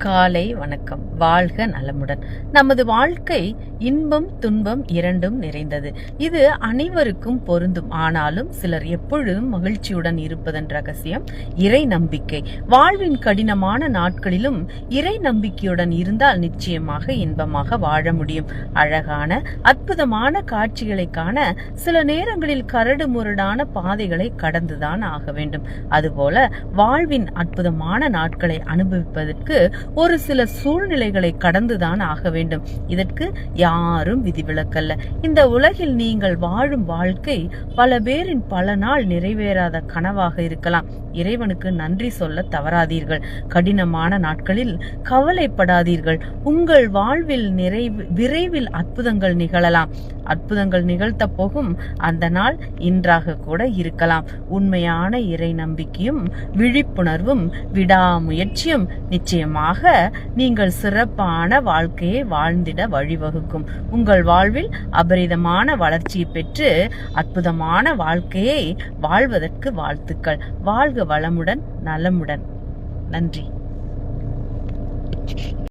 காலை வணக்கம். வாழ்க நலமுடன். நமது வாழ்க்கை இன்பம் துன்பம் இரண்டும் நிறைந்தது. இது அனைவருக்கும் பொருந்தும். ஆனாலும் சிலர் எப்பொழுதும் மகிழ்ச்சியுடன் இருப்பதன் ரகசியம் இறை நம்பிக்கை. வாழ்வின் கடினமான நாட்களிலும் இறை நம்பிக்கையுடன் இருந்தால் நிச்சயமாக இன்பமாக வாழ முடியும். அழகான அற்புதமான காட்சிகளை காண சில நேரங்களில் கரடு முரடான பாதைகளை கடந்துதான் ஆக வேண்டும். அதுபோல வாழ்வின் அற்புதமான நாட்களை அனுபவிப்பதற்கு ஒரு சில சூழ்நிலைகளை கடந்துதான் ஆக வேண்டும். இதற்கு யாரும் விதிவிலக்கல்ல. இந்த உலகில் நீங்கள் வாழும் வாழ்க்கை பல பேரின் பல நாள் நிறைவேறாத கனவாக இருக்கலாம். இறைவனுக்கு நன்றி சொல்ல தவறாதீர்கள். கடினமான நாட்களில் கவலைப்படாதீர்கள். உங்கள் வாழ்வில் நிறைவு விரைவில் அற்புதங்கள் நிகழலாம். அற்புதங்கள் நிகழ்த்த போகும் அந்த நாள் இன்றாக கூட இருக்கலாம். உண்மையான இறை நம்பிக்கையும் விழிப்புணர்வும் விடாமுயற்சியும் நிச்சயமாக நீங்கள் சிறப்பான வாழ்க்கையை வாழ்ந்திட வழிவகுக்கும். உங்கள் வாழ்வில் அபரிதமான வளர்ச்சியை பெற்று அற்புதமான வாழ்க்கையை வாழ்வதற்கு வாழ்த்துக்கள். வாழ்க வளமுடன் நலமுடன். நன்றி.